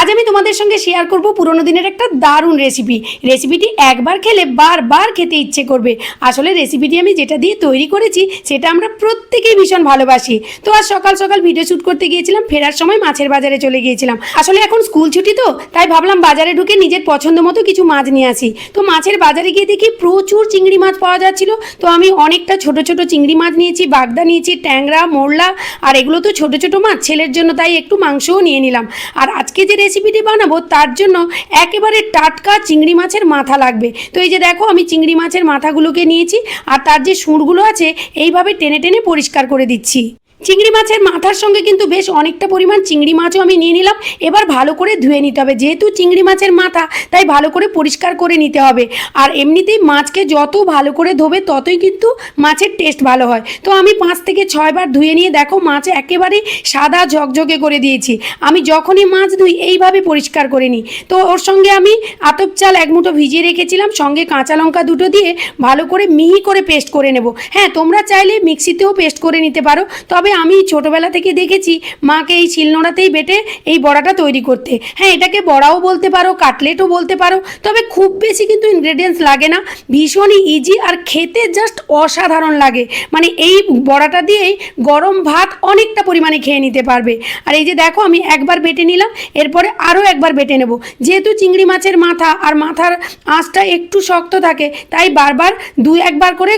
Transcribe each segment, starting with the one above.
আজ আমি তোমাদের সঙ্গে শেয়ার করব পুরোনো দিনের একটা দারুণ রেসিপি রেসিপিটি একবার খেলে বারবার খেতে ইচ্ছে করবে। আসলে রেসিপিটি আমি যেটা দিয়ে তৈরি করেছি, সেটা আমরা প্রত্যেকেই ভীষণ ভালোবাসি। তো আজ সকাল সকাল ভিডিও শ্যুট করতে গিয়েছিলাম, ফেরার সময় মাছের বাজারে চলে গিয়েছিলাম। আসলে এখন স্কুল ছুটি তো, তাই ভাবলাম বাজারে ঢুকে নিজের পছন্দ মতো কিছু মাছ নিয়ে আসি। তো মাছের বাজারে গিয়ে দেখি প্রচুর চিংড়ি মাছ পাওয়া যাচ্ছিল। তো আমি অনেকটা ছোট ছোট চিংড়ি মাছ নিয়েছি, বাগদা নিয়েছি, ট্যাংরা, মোরলা, আর এগুলো তো ছোট ছোট মাছ। ছেলের জন্য তাই একটু মাংসও নিয়ে নিলাম। আর আজকে যে রেসিপিটি বানাবো, তার জন্য একেবারে টাটকা চিংড়ি মাছের মাথা লাগবে। তো এই যে দেখো, আমি চিংড়ি মাছের মাথাগুলোকে নিয়েছি, আর তার যে সুরগুলো আছে, এইভাবে টেনে টেনে পরিষ্কার করে দিচ্ছি। চিংড়ি মাছের মাথার সঙ্গে কিন্তু বেশ অনেকটা পরিমাণ চিংড়ি মাছও আমি নিয়ে নিলাম। এবার ভালো করে ধুয়ে নিতে হবে। যেহেতু চিংড়ি মাছের মাথা, তাই ভালো করে পরিষ্কার করে নিতে হবে। আর এমনিতেই মাছকে যত ভালো করে ধোবে, ততই কিন্তু মাছের টেস্ট ভালো হয়। তো আমি পাঁচ থেকে ছয়বার ধুয়ে নিয়ে দেখো, মাছ একেবারে সাদা ঝকঝকে করে দিয়েছি। আমি যখনই মাছ ধুই, এইভাবে পরিষ্কার করে নিই। তো ওর সঙ্গে আমি আতপ চাল এক মুঠো ভিজিয়ে রেখেছিলাম, সঙ্গে কাঁচা লঙ্কা দুটো দিয়ে ভালো করে মিহি করে পেস্ট করে নেব। হ্যাঁ তোমরা চাইলে মিক্সিতেও পেস্ট করে নিতে পারো। তবে আমি ছোটোবেলা থেকে দেখেছি মাকে এই শিলনোড়াতেই বেটে এই বড়াটা তৈরি করতে। হ্যাঁ এটাকে বড়াও বলতে পারো, কাটলেটও বলতে পারো, তবে খুব বেশি কিন্তু ইনগ্রেডিয়েন্টস লাগে না। ভীষণই ইজি আর খেতে জাস্ট অসাধারণ লাগে। মানে এই বড়াটা দিয়েই গরম ভাত অনেকটা পরিমাণে খেয়ে নিতে পারবে। আর এই যে দেখো, আমি একবার বেটে নিলাম, এরপরে আরও একবার বেটে নেব। যেহেতু চিংড়ি মাছের মাথা আর মাথার আঁচটা একটু শক্ত থাকে, তাই বারবার দু একবার করে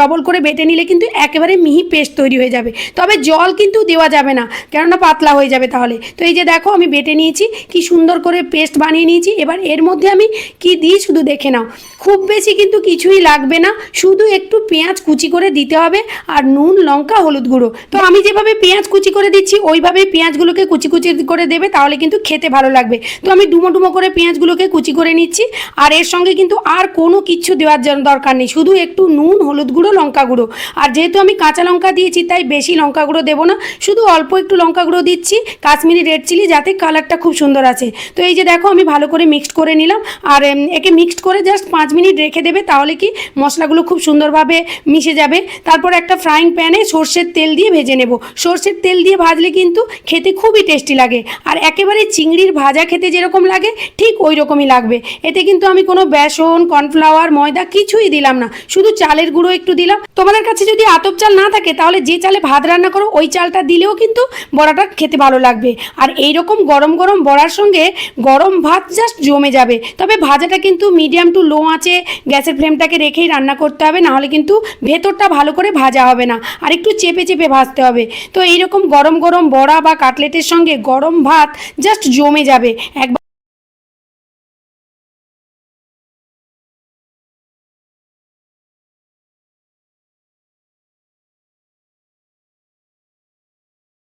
ডবল করে বেটে নিলে কিন্তু একেবারে মিহি পেস্ট তৈরি হয়ে যাবে। তবে জল কিন্তু দেওয়া যাবে না, কেননা পাতলা হয়ে যাবে তাহলে। তো এই যে দেখো, আমি বেটে নিয়েছি, কি সুন্দর করে পেস্ট বানিয়ে নিয়েছি। এবার এর মধ্যে আমি কি দিই শুধু দেখে নাও। খুব বেশি কিন্তু কিছুই লাগবে না, শুধু একটু পেঁয়াজ কুচি করে দিতে হবে আর নুন, লঙ্কা, হলুদ গুঁড়ো। তো আমি যেভাবে পেঁয়াজ কুচি করে দিচ্ছি, ওইভাবেই পেঁয়াজগুলোকে কুচি কুচি করে দেবে, তাহলে কিন্তু খেতে ভালো লাগবে। তো আমি ডুমো ডুমো করে পেঁয়াজগুলোকে কুচি করে নিচ্ছি, আর এর সঙ্গে কিন্তু আর কোনো কিছু দেওয়ার জন্য দরকার নেই। শুধু একটু নুন, হলুদ গুঁড়ো, লঙ্কা গুঁড়ো। আর যেহেতু আমি কাঁচা লঙ্কা দিয়েছি, তাই বেশি লঙ্কা গুঁড়ো দেবো না। শুধু অল্প একটু লঙ্কা গুঁড়ো দিচ্ছি, কাশ্মীরি রেড চিলি যাতে কালারটা খুব সুন্দর আছে। তো এই যে দেখো, আমি ভালো করে মিক্সড করে নিলাম। আর একে মিক্সড করে জাস্ট পাঁচ মিনিট রেখে দেবে, তাহলে কি মশলাগুলো খুব সুন্দরভাবে মিশে যাবে। তারপর একটা ফ্রাইং প্যানে সর্ষের তেল দিয়ে ভেজে নেব। সর্ষের তেল দিয়ে ভাজলে কিন্তু খেতে খুবই টেস্টি লাগে। আর একেবারে চিংড়ির ভাজা খেতে যেরকম লাগে, ঠিক ওই রকমই লাগবে। এতে কিন্তু আমি কোনো বেসন, কর্নফ্লাওয়ার, ময়দা কিছুই দিলাম না। শুধু চালের গুঁড়ো একটু দিলাম। তোমাদের কাছে যদি আতপ চাল না থাকে, তাহলে যে চালে ভাত রান্না করো, ওই চালটা দিলেও কিন্তু বড়াটা খেতে ভালো লাগবে। আর এই রকম গরম গরম বড়ার সঙ্গে গরম ভাত জাস্ট জমে যাবে। তবে ভাজাটা কিন্তু মিডিয়াম টু লো আঁচে গ্যাসের ফ্লেমটাকে রেখেই রান্না করতে হবে, নাহলে কিন্তু ভেতরটা ভালো করে ভাজা হবে না। আর একটু চেপে চেপে ভাজতে হবে। তো এইরকম গরম গরম বড়া বা কাটলেটের সঙ্গে গরম ভাত জাস্ট জমে যাবে। একবার